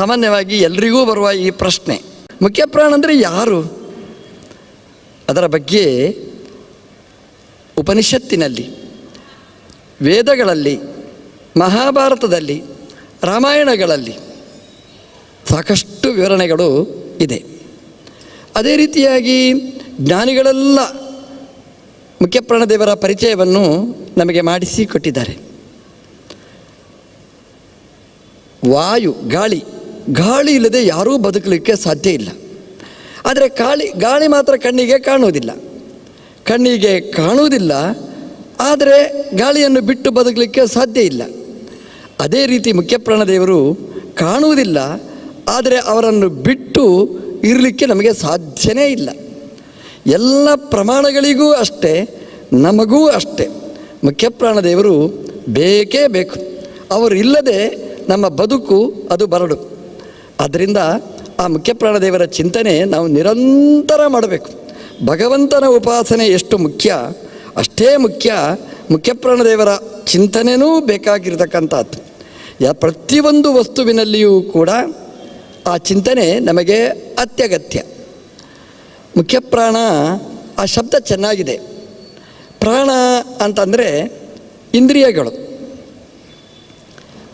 ಸಾಮಾನ್ಯವಾಗಿ ಎಲ್ರಿಗೂ ಬರುವ ಈ ಪ್ರಶ್ನೆ, ಮುಖ್ಯ ಪ್ರಾಣ ಅಂದರೆ ಯಾರು? ಅದರ ಬಗ್ಗೆ ಉಪನಿಷತ್ತಿನಲ್ಲಿ, ವೇದಗಳಲ್ಲಿ, ಮಹಾಭಾರತದಲ್ಲಿ, ರಾಮಾಯಣಗಳಲ್ಲಿ ಸಾಕಷ್ಟು ವಿವರಣೆಗಳು ಇದೆ. ಅದೇ ರೀತಿಯಾಗಿ ಜ್ಞಾನಿಗಳೆಲ್ಲ ಮುಖ್ಯಪ್ರಾಣದೇವರ ಪರಿಚಯವನ್ನು ನಮಗೆ ಮಾಡಿಸಿ ಕೊಟ್ಟಿದ್ದಾರೆ. ವಾಯು, ಗಾಳಿ ಗಾಳಿ ಇಲ್ಲದೆ ಯಾರೂ ಬದುಕಲಿಕ್ಕೆ ಸಾಧ್ಯ ಇಲ್ಲ. ಆದರೆ ಗಾಳಿ ಗಾಳಿ ಮಾತ್ರ ಕಣ್ಣಿಗೆ ಕಾಣುವುದಿಲ್ಲ. ಕಣ್ಣಿಗೆ ಕಾಣುವುದಿಲ್ಲ, ಆದರೆ ಗಾಳಿಯನ್ನು ಬಿಟ್ಟು ಬದುಕಲಿಕ್ಕೆ ಸಾಧ್ಯ ಇಲ್ಲ. ಅದೇ ರೀತಿ ಮುಖ್ಯಪ್ರಾಣದೇವರು ಕಾಣುವುದಿಲ್ಲ, ಆದರೆ ಅವರನ್ನು ಬಿಟ್ಟು ಇರಲಿಕ್ಕೆ ನಮಗೆ ಸಾಧ್ಯನೇ ಇಲ್ಲ. ಎಲ್ಲ ಪ್ರಮಾಣಗಳಿಗೂ ಅಷ್ಟೇ, ನಮಗೂ ಅಷ್ಟೇ. ಮುಖ್ಯಪ್ರಾಣದೇವರು ಬೇಕೇ ಬೇಕು. ಅವರು ಇಲ್ಲದೆ ನಮ್ಮ ಬದುಕು ಅದು ಬರಡು. ಆದ್ದರಿಂದ ಆ ಮುಖ್ಯಪ್ರಾಣದೇವರ ಚಿಂತನೆ ನಾವು ನಿರಂತರ ಮಾಡಬೇಕು. ಭಗವಂತನ ಉಪಾಸನೆ ಎಷ್ಟು ಮುಖ್ಯ? ಅಷ್ಟೇ ಮುಖ್ಯ ಮುಖ್ಯಪ್ರಾಣದೇವರ ಚಿಂತನೆಯೂ ಬೇಕಾಗಿರತಕ್ಕಂಥದ್ದು. ಯಾ ಪ್ರತಿಯೊಂದು ವಸ್ತುವಿನಲ್ಲಿಯೂ ಕೂಡ ಆ ಚಿಂತನೆ ನಮಗೆ ಅತ್ಯಗತ್ಯ. ಮುಖ್ಯಪ್ರಾಣ ಆ ಶಬ್ದ ಚೆನ್ನಾಗಿದೆ. ಪ್ರಾಣ ಅಂತಂದರೆ ಇಂದ್ರಿಯಗಳು.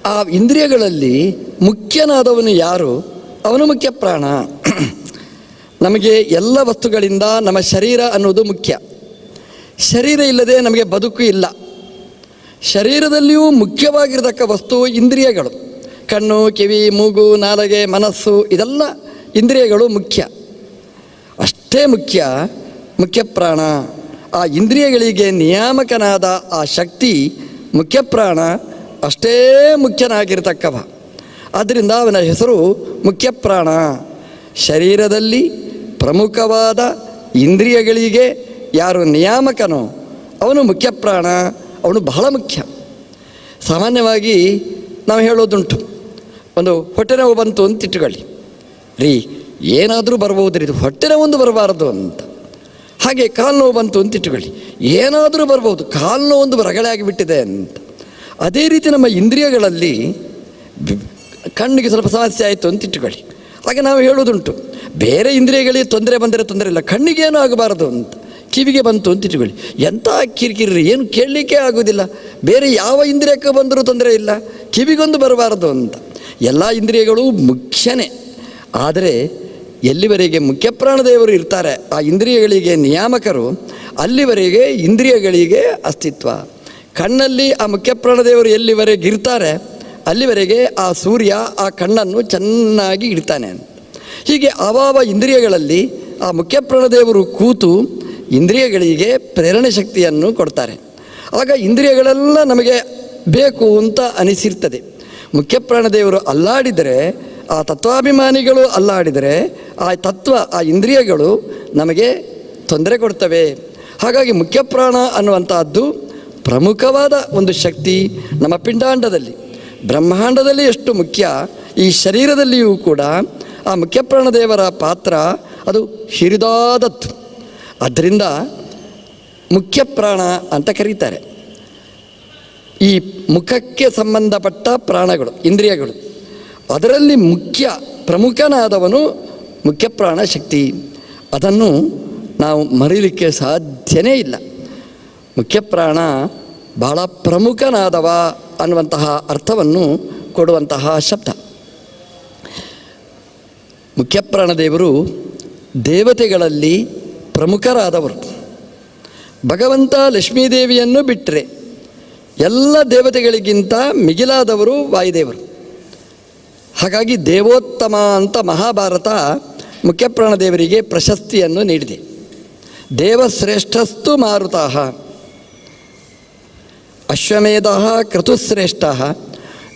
ಆ ಇಂದ್ರಿಯಗಳಲ್ಲಿ ಮುಖ್ಯನಾದವನು ಯಾರು? ಅವನು ಮುಖ್ಯ ಪ್ರಾಣ. ನಮಗೆ ಎಲ್ಲ ವಸ್ತುಗಳಿಂದ ನಮ್ಮ ಶರೀರ ಅನ್ನೋದು ಮುಖ್ಯ. ಶರೀರ ಇಲ್ಲದೆ ನಮಗೆ ಬದುಕು ಇಲ್ಲ. ಶರೀರದಲ್ಲಿಯೂ ಮುಖ್ಯವಾಗಿರತಕ್ಕ ವಸ್ತು ಇಂದ್ರಿಯಗಳು. ಕಣ್ಣು, ಕಿವಿ, ಮೂಗು, ನಾಲಗೆ, ಮನಸ್ಸು, ಇದೆಲ್ಲ ಇಂದ್ರಿಯಗಳು ಮುಖ್ಯ. ಅಷ್ಟೇ ಮುಖ್ಯ ಮುಖ್ಯ ಪ್ರಾಣ. ಆ ಇಂದ್ರಿಯಗಳಿಗೆ ನಿಯಾಮಕನಾದ ಆ ಶಕ್ತಿ ಮುಖ್ಯ ಪ್ರಾಣ. ಅಷ್ಟೇ ಮುಖ್ಯನಾಗಿರ್ತಕ್ಕವ. ಆದ್ದರಿಂದ ಅವನ ಹೆಸರು ಮುಖ್ಯ ಪ್ರಾಣ ಶರೀರದಲ್ಲಿ ಪ್ರಮುಖವಾದ ಇಂದ್ರಿಯಗಳಿಗೆ ಯಾರು ನಿಯಾಮಕನೋ ಅವನು ಮುಖ್ಯ ಪ್ರಾಣ ಅವನು ಬಹಳ ಮುಖ್ಯ. ಸಾಮಾನ್ಯವಾಗಿ ನಾವು ಹೇಳೋದುಂಟು, ಒಂದು ಹೊಟ್ಟೆ ನೋವು ಬಂತು ಅಂತ ಇಟ್ಟುಕೊಳ್ಳಿ. ರೀ, ಏನಾದರೂ ಬರಬಹುದು ರೀ ಹೊಟ್ಟೆ ಒಂದು ಬರಬಾರದು ಅಂತ. ಹಾಗೆ ಕಾಲು ನೋವು ಬಂತು ಅಂತ ಇಟ್ಟುಕೊಳ್ಳಿ. ಏನಾದರೂ ಬರ್ಬೋದು, ಕಾಲು ನೋವು ಒಂದು ರಗಳೆ ಆಗಿಬಿಟ್ಟಿದೆ ಅಂತ. ಅದೇ ರೀತಿ ನಮ್ಮ ಇಂದ್ರಿಯಗಳಲ್ಲಿ ಕಣ್ಣಿಗೆ ಸ್ವಲ್ಪ ಸಮಸ್ಯೆ ಆಯಿತು ಅಂತ ಇಟ್ಟುಕೊಳ್ಳಿ. ಹಾಗೆ ನಾವು ಹೇಳೋದುಂಟು ಬೇರೆ ಇಂದ್ರಿಯಗಳಿಗೆ ತೊಂದರೆ ಬಂದರೆ ತೊಂದರೆ ಇಲ್ಲ ಕಣ್ಣಿಗೇನು ಆಗಬಾರದು ಅಂತ, ಕಿವಿಗೆ ಬಂತು ಅಂತ ಇಟ್ಟುಕೊಳ್ಳಿ. ಎಂಥ ಕಿರಿಕಿರಿ ಏನು ಕೇಳಲಿಕ್ಕೆ ಆಗೋದಿಲ್ಲ ಬೇರೆ ಯಾವ ಇಂದ್ರಿಯಕ್ಕೆ ಬಂದರೂ ತೊಂದರೆ ಇಲ್ಲ, ಕಿವಿಗೊಂದು ಬರಬಾರದು ಅಂತ. ಎಲ್ಲ ಇಂದ್ರಿಯಗಳು ಮುಖ್ಯನೇ. ಆದರೆ ಎಲ್ಲಿವರೆಗೆ ಮುಖ್ಯ ಪ್ರಾಣದೇವರು ಇರ್ತಾರೆ, ಆ ಇಂದ್ರಿಯಗಳಿಗೆ ನಿಯಾಮಕರು, ಅಲ್ಲಿವರೆಗೆ ಇಂದ್ರಿಯಗಳಿಗೆ ಅಸ್ತಿತ್ವ. ಕಣ್ಣಲ್ಲಿ ಆ ಮುಖ್ಯ ಪ್ರಾಣದೇವರು ಎಲ್ಲಿವರೆಗೆ ಇರ್ತಾರೆ, ಅಲ್ಲಿವರೆಗೆ ಆ ಸೂರ್ಯ ಆ ಕಣ್ಣನ್ನು ಚೆನ್ನಾಗಿ ಇಡ್ತಾನೆ. ಹೀಗೆ ಅವಾವ ಇಂದ್ರಿಯಗಳಲ್ಲಿ ಆ ಮುಖ್ಯ ಪ್ರಾಣದೇವರು ಕೂತು ಇಂದ್ರಿಯಗಳಿಗೆ ಪ್ರೇರಣೆ ಶಕ್ತಿಯನ್ನು ಕೊಡ್ತಾರೆ. ಆಗ ಇಂದ್ರಿಯಗಳೆಲ್ಲ ನಮಗೆ ಬೇಕು ಅಂತ ಅನಿಸಿರ್ತದೆ. ಮುಖ್ಯ ಪ್ರಾಣದೇವರು ಅಲ್ಲಾಡಿದರೆ, ಆ ತತ್ವಾಭಿಮಾನಿಗಳು ಅಲ್ಲಾಡಿದರೆ, ಆ ತತ್ವ, ಆ ಇಂದ್ರಿಯಗಳು ನಮಗೆ ತೊಂದರೆ ಕೊಡ್ತವೆ. ಹಾಗಾಗಿ ಮುಖ್ಯಪ್ರಾಣ ಅನ್ನುವಂಥದ್ದು ಪ್ರಮುಖವಾದ ಒಂದು ಶಕ್ತಿ ನಮ್ಮ ಪಿಂಡಾಂಡದಲ್ಲಿ. ಬ್ರಹ್ಮಾಂಡದಲ್ಲಿ ಎಷ್ಟು ಮುಖ್ಯ, ಈ ಶರೀರದಲ್ಲಿಯೂ ಕೂಡ ಆ ಮುಖ್ಯ ಪ್ರಾಣದೇವರ ಪಾತ್ರ ಅದು ಹಿರಿದಾದದ್ದು. ಅದರಿಂದ ಮುಖ್ಯ ಪ್ರಾಣ ಅಂತ ಕರೀತಾರೆ. ಈ ಮುಖಕ್ಕೆ ಸಂಬಂಧಪಟ್ಟ ಪ್ರಾಣಗಳು, ಇಂದ್ರಿಯಗಳು, ಅದರಲ್ಲಿ ಮುಖ್ಯ ಪ್ರಮುಖನಾದವನು ಮುಖ್ಯ ಪ್ರಾಣ ಶಕ್ತಿ. ಅದನ್ನು ನಾವು ಮರೀಲಿಕ್ಕೆ ಸಾಧ್ಯನೇ ಇಲ್ಲ. ಮುಖ್ಯ ಪ್ರಾಣ ಬಹಳ ಪ್ರಮುಖನಾದವ ಅನ್ನುವಂತಹ ಅರ್ಥವನ್ನು ಕೊಡುವಂತಹ ಶಬ್ದ. ಮುಖ್ಯಪ್ರಾಣದೇವರು ದೇವತೆಗಳಲ್ಲಿ ಪ್ರಮುಖರಾದವರು. ಭಗವಂತ ಲಕ್ಷ್ಮೀದೇವಿಯನ್ನು ಬಿಟ್ಟರೆ ಎಲ್ಲ ದೇವತೆಗಳಿಗಿಂತ ಮಿಗಿಲಾದವರು ವಾಯುದೇವರು. ಹಾಗಾಗಿ ದೇವೋತ್ತಮ ಅಂತ ಮಹಾಭಾರತ ಮುಖ್ಯಪ್ರಾಣದೇವರಿಗೆ ಪ್ರಶಸ್ತಿಯನ್ನು ನೀಡಿದೆ. ದೇವಶ್ರೇಷ್ಠಸ್ತು ಮಾರುತಃ ಅಶ್ವಮೇಧ ಕ್ರತುಶ್ರೇಷ್ಠ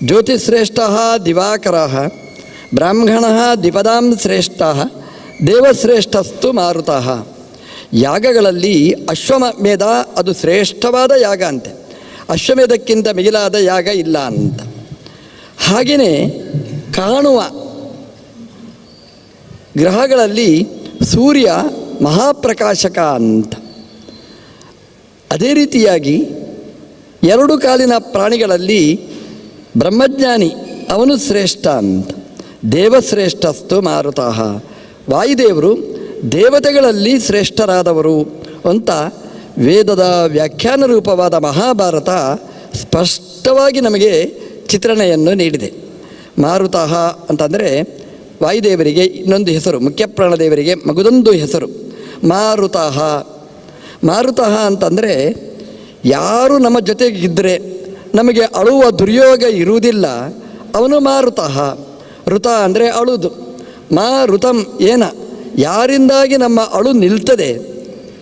ಜ್ಯೋತಿಶ್ರೇಷ್ಠ ದಿವಾಕರ, ಬ್ರಾಹ್ಮಣ ದ್ವಿಪದಾಂ ಶ್ರೇಷ್ಠ ದೇವಶ್ರೇಷ್ಠಸ್ತು ಮಾರುತ. ಯಾಗಗಳಲ್ಲಿ ಅಶ್ವಮೇಧ ಅದು ಶ್ರೇಷ್ಠವಾದ ಯಾಗ ಅಂತೆ. ಅಶ್ವಮೇಧಕ್ಕಿಂತ ಮಿಗಿಲಾದ ಯಾಗ ಇಲ್ಲ ಅಂತ. ಹಾಗೆಯೇ ಕಾಣುವ ಗ್ರಹಗಳಲ್ಲಿ ಸೂರ್ಯ ಮಹಾಪ್ರಕಾಶಕ ಅಂತ. ಅದೇ ರೀತಿಯಾಗಿ ಎರಡು ಕಾಲಿನ ಪ್ರಾಣಿಗಳಲ್ಲಿ ಬ್ರಹ್ಮಜ್ಞಾನಿ, ಅವನು ಶ್ರೇಷ್ಠ ಅಂತ. ದೇವಶ್ರೇಷ್ಠಸ್ತು ಮಾರುತಃ ವಾಯುದೇವರು ದೇವತೆಗಳಲ್ಲಿ ಶ್ರೇಷ್ಠರಾದವರು ಅಂತ ವೇದದ ವ್ಯಾಖ್ಯಾನ ರೂಪವಾದ ಮಹಾಭಾರತ ಸ್ಪಷ್ಟವಾಗಿ ನಮಗೆ ಚಿತ್ರಣೆಯನ್ನು ನೀಡಿದೆ. ಮಾರುತಃ ಅಂತಂದರೆ ವಾಯುದೇವರಿಗೆ ಇನ್ನೊಂದು ಹೆಸರು ಮುಖ್ಯಪ್ರಾಣದೇವರಿಗೆ ಮಗುದೊಂದು ಹೆಸರು. ಮಾರುತಃ ಮಾರುತಃ ಅಂತಂದರೆ ಯಾರು ನಮ್ಮ ಜೊತೆಗಿದ್ದರೆ ನಮಗೆ ಅಳುವ ದುರ್ಯೋಗ ಇರುವುದಿಲ್ಲ. ಅವನು ಮಾರುತಃ ಋತ. ಅಂದರೆ ಅಳುದು. ಮಾ ಋತಂ ಏನ? ಯಾರಿಂದಾಗಿ ನಮ್ಮ ಅಳು ನಿಲ್ತದೆ?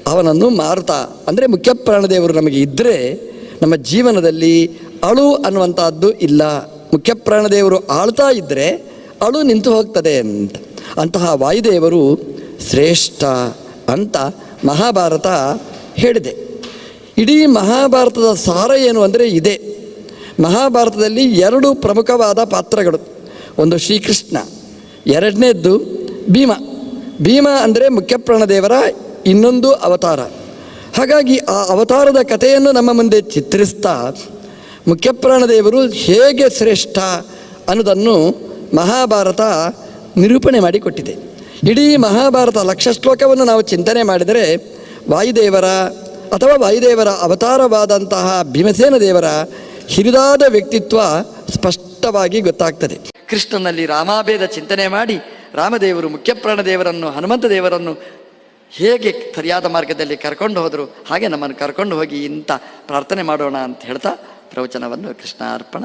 ಅವನನ್ನು ಮಾರುತ. ಅಂದರೆ ಮುಖ್ಯಪ್ರಾಣದೇವರು ನಮಗೆ ಇದ್ದರೆ ನಮ್ಮ ಜೀವನದಲ್ಲಿ ಅಳು ಅನ್ನುವಂಥದ್ದು ಇಲ್ಲ. ಮುಖ್ಯ ಪ್ರಾಣದೇವರು ಆಳ್ತಾ ಇದ್ದರೆ ಅಳು ನಿಂತು ಹೋಗ್ತದೆ ಅಂತ. ಅಂತಹ ವಾಯುದೇವರು ಶ್ರೇಷ್ಠ ಅಂತ ಮಹಾಭಾರತ ಹೇಳಿದೆ. ಇಡೀ ಮಹಾಭಾರತದ ಸಾರ ಏನು ಅಂದರೆ ಇದೆ. ಮಹಾಭಾರತದಲ್ಲಿ ಎರಡು ಪ್ರಮುಖವಾದ ಪಾತ್ರಗಳು. ಒಂದು ಶ್ರೀಕೃಷ್ಣ, ಎರಡನೇದ್ದು ಭೀಮ. ಭೀಮ ಅಂದರೆ ಮುಖ್ಯಪ್ರಾಣದೇವರ ಇನ್ನೊಂದು ಅವತಾರ. ಹಾಗಾಗಿ ಆ ಅವತಾರದ ಕಥೆಯನ್ನು ನಮ್ಮ ಮುಂದೆ ಚಿತ್ರಿಸ್ತಾ ಮುಖ್ಯಪ್ರಾಣದೇವರು ಹೇಗೆ ಶ್ರೇಷ್ಠ ಅನ್ನೋದನ್ನು ಮಹಾಭಾರತ ನಿರೂಪಣೆ ಮಾಡಿಕೊಟ್ಟಿದೆ. ಇಡೀ ಮಹಾಭಾರತ ಲಕ್ಷ ಶ್ಲೋಕವನ್ನು ನಾವು ಚಿಂತನೆ ಮಾಡಿದರೆ ವಾಯುದೇವರ ಅಥವಾ ವಾಯುದೇವರ ಅವತಾರವಾದಂತಹ ಭೀಮಸೇನ ದೇವರ ಹಿರಿದಾದ ವ್ಯಕ್ತಿತ್ವ ಸ್ಪಷ್ಟವಾಗಿ ಗೊತ್ತಾಗ್ತದೆ. ಕೃಷ್ಣನಲ್ಲಿ ರಾಮಾಭೇದ ಚಿಂತನೆ ಮಾಡಿ ರಾಮದೇವರು ಮುಖ್ಯಪ್ರಾಣದೇವರನ್ನು ಹನುಮಂತ ದೇವರನ್ನು ಹೇಗೆ ಸರಿಯಾದ ಮಾರ್ಗದಲ್ಲಿ ಕರ್ಕೊಂಡು ಹೋದರು, ಹಾಗೆ ನಮ್ಮನ್ನು ಕರ್ಕೊಂಡು ಹೋಗಿ ಇಂಥ ಪ್ರಾರ್ಥನೆ ಮಾಡೋಣ ಅಂತ ಹೇಳ್ತಾ ಪ್ರವಚನವನ್ನು ಕೃಷ್ಣ ಅರ್ಪಣ